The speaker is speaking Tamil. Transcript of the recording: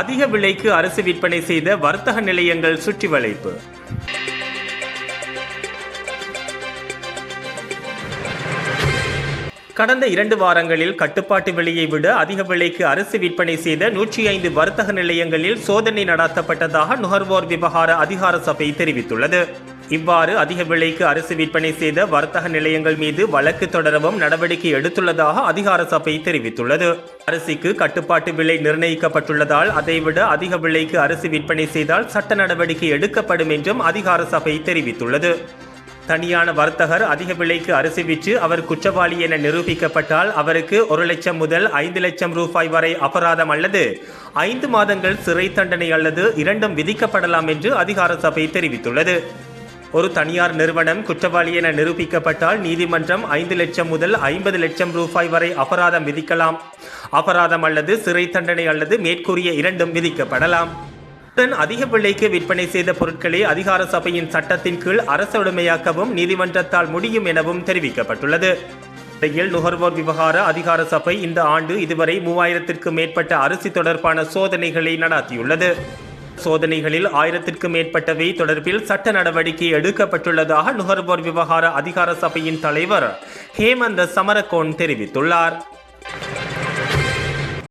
அதிக விலைக்கு அரிசி விற்பனை செய்த வர்த்தக நிலையங்கள் சுற்றி வளைப்பு. கடந்த இரண்டு வாரங்களில் கட்டுப்பாட்டு விலையை விட அதிக விலைக்கு அரிசி விற்பனை செய்த நூற்றி ஐந்து வர்த்தக நிலையங்களில் சோதனை நடத்தப்பட்டதாக நுகர்வோர் விவகார அதிகார சபை தெரிவித்துள்ளது. இவ்வாறு அதிக விலைக்கு அரிசி விற்பனை செய்த வர்த்தக நிலையங்கள் மீது வழக்கு தொடரவும் நடவடிக்கை எடுத்துள்ளதாக அதிகார சபை தெரிவித்துள்ளது. அரிசிக்கு கட்டுப்பாட்டு விலை நிர்ணயிக்கப்பட்டுள்ளதால் அதைவிட அதிக விலைக்கு அரிசி விற்பனை செய்தால் சட்ட நடவடிக்கை எடுக்கப்படும் என்றும் அதிகார சபை தெரிவித்துள்ளது. தனியான வர்த்தகர் அதிக விலைக்கு அரிசி விற்று அவர் குற்றவாளி என நிரூபிக்கப்பட்டால் அவருக்கு ஒரு லட்சம் முதல் ஐந்து லட்சம் ரூபாய் வரை அபராதம் அல்லது ஐந்து மாதங்கள் சிறை தண்டனை அல்லது இரண்டும் விதிக்கப்படலாம் என்று அதிகார சபை தெரிவித்துள்ளது. ஒரு தனியார் நிறுவனம் குற்றவாளி என நிரூபிக்கப்பட்டால் நீதிமன்றம் ஐந்து லட்சம் முதல் ஐம்பது லட்சம் ரூபாய் வரை அபராதம் விதிக்கலாம். அபராதம் அல்லது சிறை தண்டனை அல்லது மேற்கூறிய இரண்டும் விதிக்கப்படலாம். அதிக விலைக்கு விற்பனை செய்த பொருட்களை அதிகார சபையின் சட்டத்தின் கீழ் அரசு உடைமையாக்கவும் நீதிமன்றத்தால் முடியும் எனவும் தெரிவிக்கப்பட்டுள்ளது. இடையில் நுகர்வோர் விவகார அதிகார சபை இந்த ஆண்டு இதுவரை மூவாயிரத்திற்கும் மேற்பட்ட அரிசி தொடர்பான சோதனைகளை நடாத்தியுள்ளது. சோதனைகளில் ஆயிரத்திற்கும் மேற்பட்டவை தொடர்பில் சட்ட நடவடிக்கை எடுக்கப்பட்டுள்ளதாக நுகர்வோர் விவகார அதிகார சபையின் தலைவர் ஹேமந்த சமரகோன் தெரிவித்துள்ளார்.